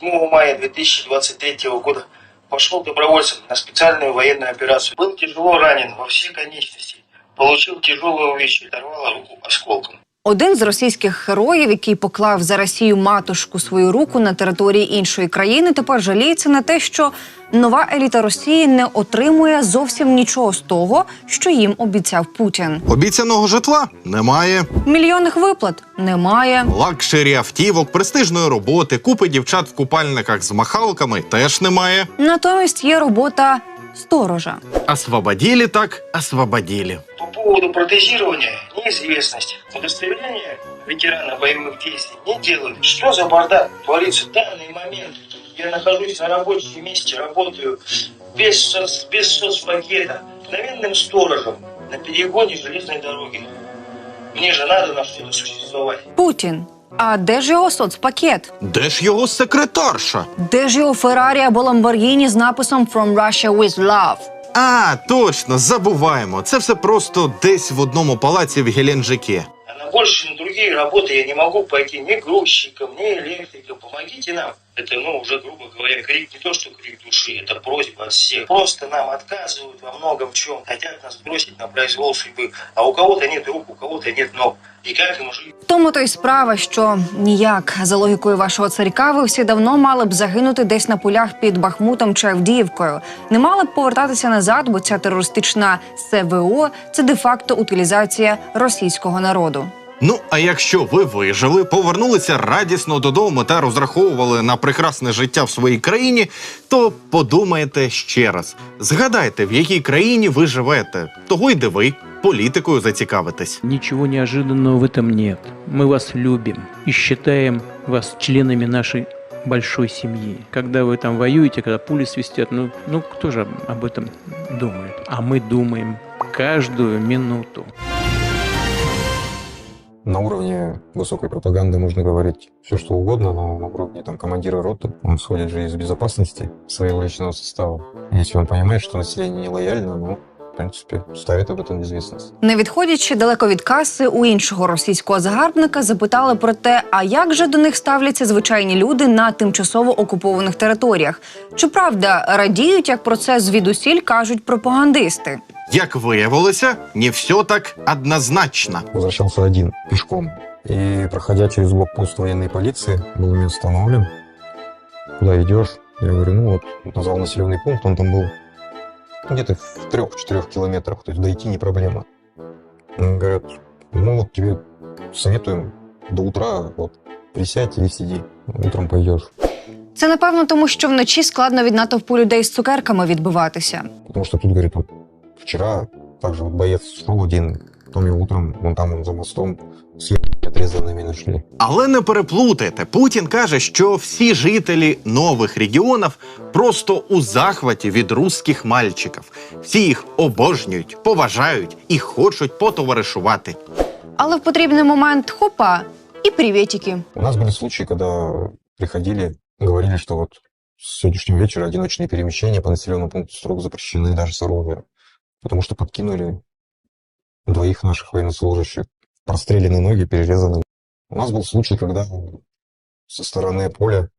7 мая 2023 года пошел добровольцем на специальную военную операцию. Был тяжело ранен во все конечности. Получил тяжелые увечья, оторвало руку осколком. Один з російських героїв, який поклав за Росію матушку свою руку на території іншої країни, тепер жаліється на те, що нова еліта Росії не отримує зовсім нічого з того, що їм обіцяв Путін. Обіцяного житла немає. Мільйонних виплат немає. Лакшері автівок, престижної роботи, купи дівчат в купальниках з махалками теж немає. Натомість є робота сторожа. Освободили так, освободили. По поводу протезирования неизвестность. Удостоверение ветерана боевых действий не делают. Что за бардак творится в данный момент? Я нахожусь на рабочем месте, работаю без, соц- без соцпакета, мгновенным сторожем на перегоне железной дороги. Мне же надо на что-то существовать. Путін. А де ж його соцпакет? Де ж його секретарша? Де ж його Феррарі або Ламборгіні з написом «From Russia with Love»? А, точно, забуваємо. Це все просто десь в одному палаці в Геленджике. На больше, на другие работы я не могу пойти ни грузчиком, ни электриком. Помогите нам Это, ну, уже, грубо говоря, крик, не то, что крик души, это просьба от всех. Просто нам отказывают во многом чем. Хотят нас бросить на произвол судьбы. А у кого-то нет рук, у кого-то нет ног. И как им жить? В тому то й справа, що ніяк за логікою вашого царька ви всі давно мали б загинути десь на полях під Бахмутом чи Авдіївкою. Не мали б повертатися назад, бо ця терористична СВО це де-факто утилізація російського народу. Ну, а якщо ви вижили, повернулися радісно додому та розраховували на прекрасне життя в своїй країні, то подумайте ще раз. Згадайте, в якій країні ви живете, того й де ви політикою зацікавитесь. Ничего неожиданного в этом нет. Мы вас любим и считаем вас членами нашей большой семьи. Когда вы там воюете, когда пули свистят, ну, ну кто же об этом думает? А мы думаем каждую минуту. На уровне высокой пропаганды можно говорить все, что угодно, но на уровне там, командира роты он сходит же из безопасности своего личного состава. Если он понимает, что население не лояльно, ну, в принципе, ставит об этом в известность. Не відходячи далеко від каси, у іншого російського загарбника запитали про те, а як же до них ставляться звичайні люди на тимчасово окупованих територіях. Чи правда радіють, як про це звідусіль кажуть пропагандисти? Як виявилося, не все так однозначно. Возвращался один, пешком. И, проходя через блокпост военной полиции, был мне остановлен. Куда идешь? Я говорю, ну вот, назвал населенный пункт, он там был где-то в трех-четырех километрах, то есть дойти не проблема. Они говорят, ну вот тебе советуем до утра, вот, присядь и сиди, утром пойдешь. Це напевно тому, що вночі складно від натовпу людей з цукерками відбиватися. Потому что тут, говорит, вот вчера также вот боец шел один, потом его утром, вон там он за мостом, с отрезанными нашли. Але не переплутайте. Путін каже, що всі жителі нових регіонів просто у захваті від русських мальчиків. Всі їх обожнюють, поважають і хочуть потоваришувати. Але в потрібний момент хопа і привітики. У нас были случаи, когда приходили, говорили, что вот с сегодняшнего вечера одиночные перемещения по населенному пункту строго запрещены даже с оружием, Потому что подкинули двоих наших военнослужащих, прострелены ноги, перерезаны. У нас был случай, когда со стороны поля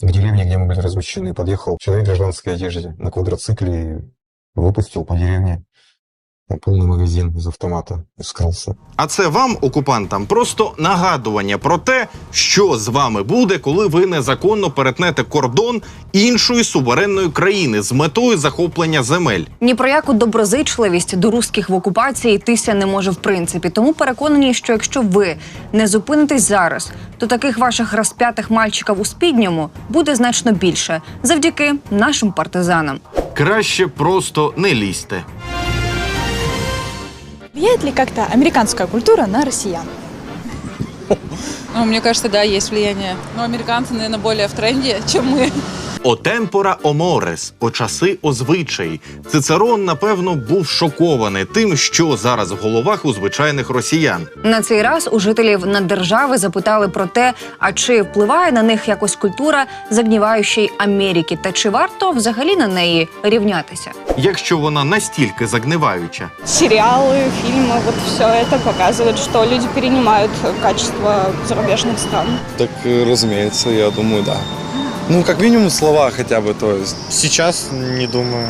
к деревне, где мы были размещены, подъехал человек в гражданской одежде на квадроцикле и выпустил по деревне полный магазин из автомата и скрылся. А це вам, окупантам, просто нагадування про те, що з вами буде, коли ви незаконно перетнете кордон іншої суверенної країни з метою захоплення земель. Ні про яку доброзичливість до русських в окупації йтися не може в принципі. Тому переконані, що якщо ви не зупинитесь зараз, то таких ваших розп'ятих мальчиків у спідньому буде значно більше завдяки нашим партизанам. Краще просто не лізьте. Влияет ли как-то американская культура на россиян? Ну, мне кажется, да, есть влияние. Но американцы, наверное, более в тренде, чем мы. О темпора оморес, о часи о звичаї. Цицерон, напевно, був шокований тим, що зараз в головах у звичайних росіян. На цей раз у жителів наддержави запитали про те, а чи впливає на них якось культура загніваючої Америки, та чи варто взагалі на неї рівнятися. Якщо вона настільки загниваюча, сериалы, фильмы, вот все это показывает, что люди перенимают качество зарубежных стран. Так, э, разумеется, я думаю, да. Ну, как минимум слова хотя бы, то есть. Сейчас не думаю.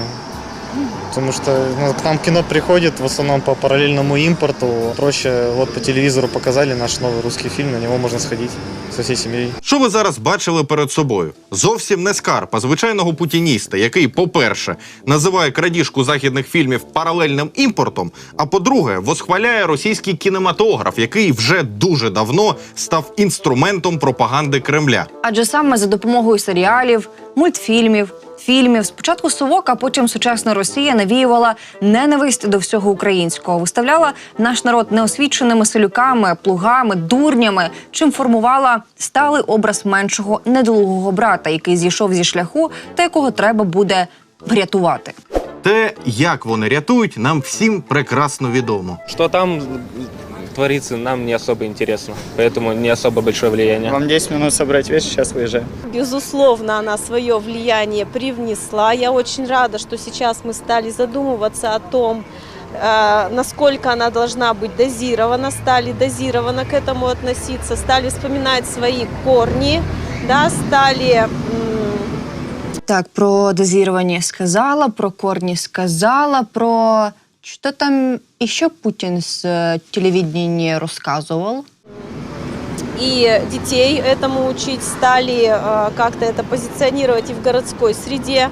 Потому что ну, к нам кино приходит в основном по параллельному импорту. Проще вот по телевизору показали наш новый русский фильм, на него можно сходить со всією сім'єю. Що ви зараз бачили перед собою? Зовсім не скарб, а звичайного путініста, який, по-перше, називає крадіжку західних фільмів паралельним імпортом, а по-друге, восхваляє російський кінематограф, який вже дуже давно став інструментом пропаганди Кремля. Адже саме за допомогою серіалів, мультфільмів, фільмів спочатку совок, а потім сучасна Росія навіювала ненависть до всього українського, виставляла наш народ неосвіченими селюками, плугами, дурнями, чим формувала сталий образ меншого недолугого брата, який зійшов зі шляху та якого треба буде врятувати. Те, як вони рятують, нам всім прекрасно відомо. Что там творится, нам не особо интересно, поэтому не особо большое влияние. Вам 10 минут собрать вещи, сейчас выезжаем. Безусловно, она свое влияние привнесла. Я очень рада, что сейчас мы стали задумываться о том, э, насколько она должна быть дозирована, стали дозированно к этому относиться, стали вспоминать свои корни, да, стали Так, про дозірування сказала, про корні сказала, про що там іще Путін з е, телевидения розказував. и детей этому учить, стали э, как-то это позиционировать и в городской среде.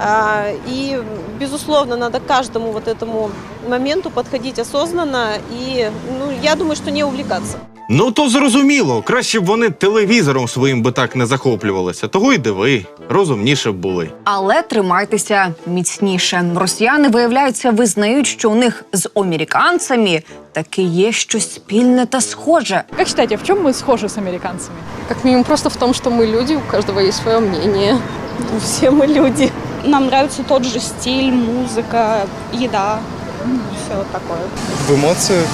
А, И, безусловно, надо к каждому вот этому моменту подходить осознанно и, ну, я думаю, что не увлекаться. Ну то зрозуміло, краще б вони телевізором своїм би так не захоплювалися. Того й диви, розумніше б були. Але тримайтеся міцніше. Росіяни, виявляється, визнають, що у них з американцями таки є щось спільне та схоже. Как считаете, в чем мы схожи с американцами? Как минимум просто в том, что мы люди, у каждого есть свое мнение. Ну, Все мы люди. Нам нравится тот же стиль, музыка, еда, все вот такое. В эмоциях.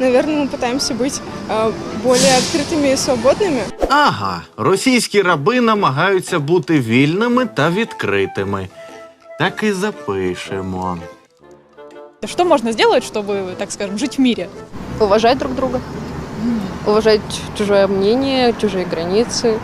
Наверное, мы пытаемся быть э, более открытыми и свободными. Ага, російські раби намагаються бути вільними та відкритими. Так і запишемо. Что можно сделать, чтобы, так скажем, жить в мире? Уважать друг друга, уважать чужое мнение, чужие границы,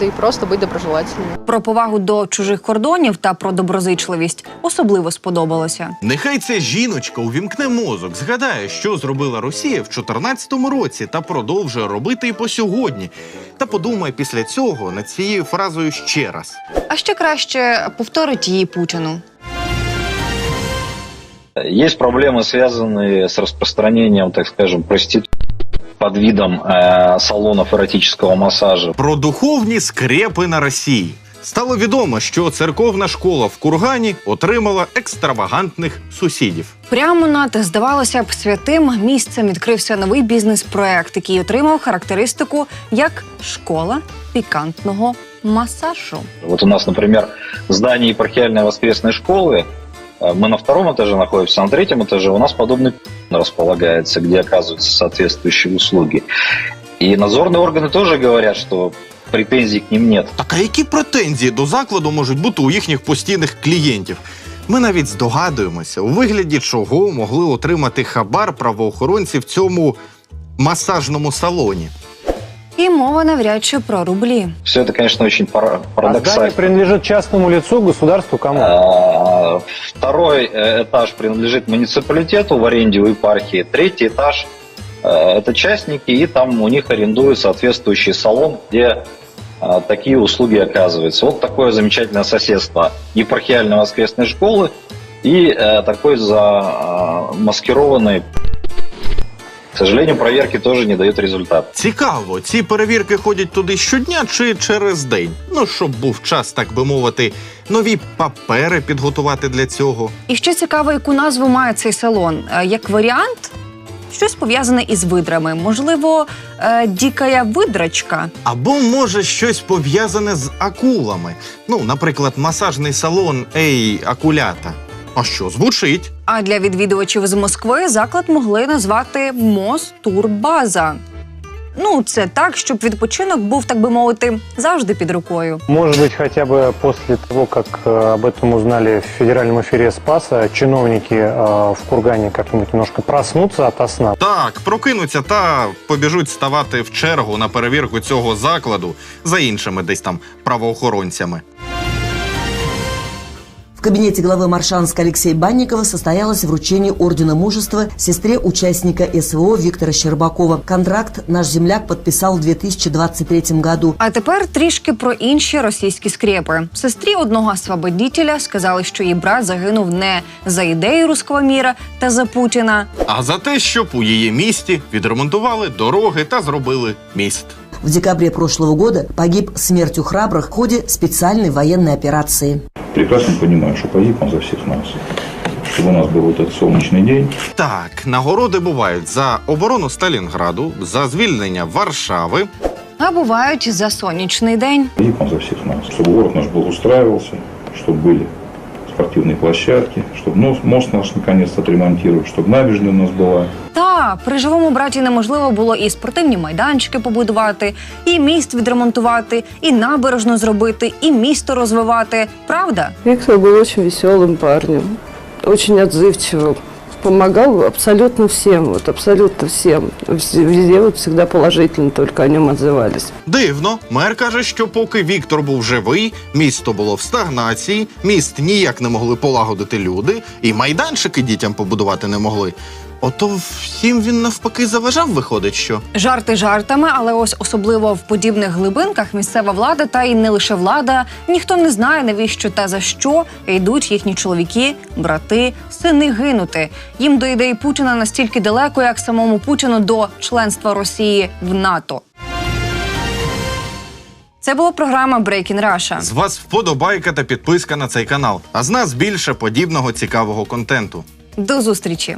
да и просто быть доброжелательными. Про повагу до чужих кордонів та про доброзичливість особливо сподобалося. Нехай ця жіночка увімкне мозок, згадає, що зробила Росія в 2014 році та продовжує робити і по сьогодні. Та подумає після цього над цією фразою ще раз. А ще краще повторить її Путіну. Есть проблемы, связанные с распространением, так скажем, проституции под видом э, салонов эротического массажа. Про духовні скрепи на Росії. Стало відомо, що церковна школа в Кургані отримала екстравагантних сусідів. Прямо над, здавалося б, святим місцем відкрився новий бізнес-проект, який отримав характеристику як школа пікантного масажу. Вот у нас, например, в здании епархиальной воскресной школы, э, мы на втором этаже находимся, на третьем этаже у нас подобный располагается, где оказываются соответствующие услуги. И надзорные органы тоже говорят, что претензий к ним нет. Так а які претензії до закладу можуть бути у їхніх постійних клієнтів? Ми навіть здогадуємося, у вигляді чого могли отримати хабар правоохоронці в цьому масажному салоні. І мова навряд чи про рублі. Все это, конечно, очень пара- парадоксально. принадлежит частному лицу, государству, кому? А, Второй э, этаж принадлежит муниципалитету в аренде у епархии. Третий этаж э, это частники, и там у них арендуют соответствующий салон, где э, такие услуги оказываются. Вот такое замечательное соседство епархиальной воскресной школы и э, такой замаскированный. К сожалению, проверки тоже не дают результат. Цікаво, ці перевірки ходять туди щодня чи через день. Ну, щоб був час, так би мовити, нові папери підготувати для цього. І ще цікаво, яку назву має цей салон. Е, Як варіант, щось пов'язане із видрами. Можливо, е, дікая видрачка. Або може щось пов'язане з акулами. Ну, наприклад, масажний салон Ей Акулята. А що звучить? А для відвідувачів з Москви заклад могли назвати Мостурбаза. Ну, це так, щоб відпочинок був, так би мовити, завжди під рукою. Может быть, хотя бы после того, как э, об этом узнали в федеральном эфире Спаса, чиновники э, в Кургане как-нибудь немножко проснутся ото сна. Так, прокинуться та побіжуть ставати в чергу на перевірку цього закладу за іншими десь там правоохоронцями. В кабинете главы Маршанска Алексея Банникова состоялось вручение Ордена Мужества сестре участника СВО Виктора Щербакова. Контракт наш земляк подписал в 2023 году. А тепер трішки про інші російські скрепи. Сестрі одного освободітеля сказали, що її брат загинув не за ідеї руського міра та за Путіна, А за те, щоб у її місті відремонтували дороги та зробили міст. В декабре прошлого года погиб смертью храбрых в ходе специальной военной операции прекрасно понимаю, что погиб он за всех нас. Чтобы у нас был вот этот солнечный день. Так, нагороди бувають за оборону Сталінграду, за звільнення Варшави. а бувають за сонячний день. Погиб он за всех нас. Чтобы город наш благоустраивался, чтобы были спортивные площадки, чтобы нос- мост наш наконец-то отремонтировали, чтобы набережная у нас была. Та при живому браті неможливо було і спортивні майданчики побудувати, і міст відремонтувати, і набережну зробити, і місто розвивати. Правда? Виктор был очень веселым парнем, очень отзывчивым. Помогал абсолютно всем, вот абсолютно всем. Вез- Везде вот всегда положительно только о нем отзывались. Дивно, мер каже, що поки Віктор був живий, місто було в стагнації, міст ніяк не могли полагодити люди, і майданчики дітям побудувати не могли. Ото всім він навпаки заважав, виходить, що Жарти жартами, але ось особливо в подібних глибинках місцева влада, та й не лише влада, ніхто не знає навіщо та за що йдуть їхні чоловіки, брати, сини гинути. Їм до ідеї Путіна настільки далеко, як самому Путіну до членства Росії в НАТО. Це була програма Breaking Russia. з вас вподобайка та підписка на цей канал. А з нас більше подібного цікавого контенту. До зустрічі!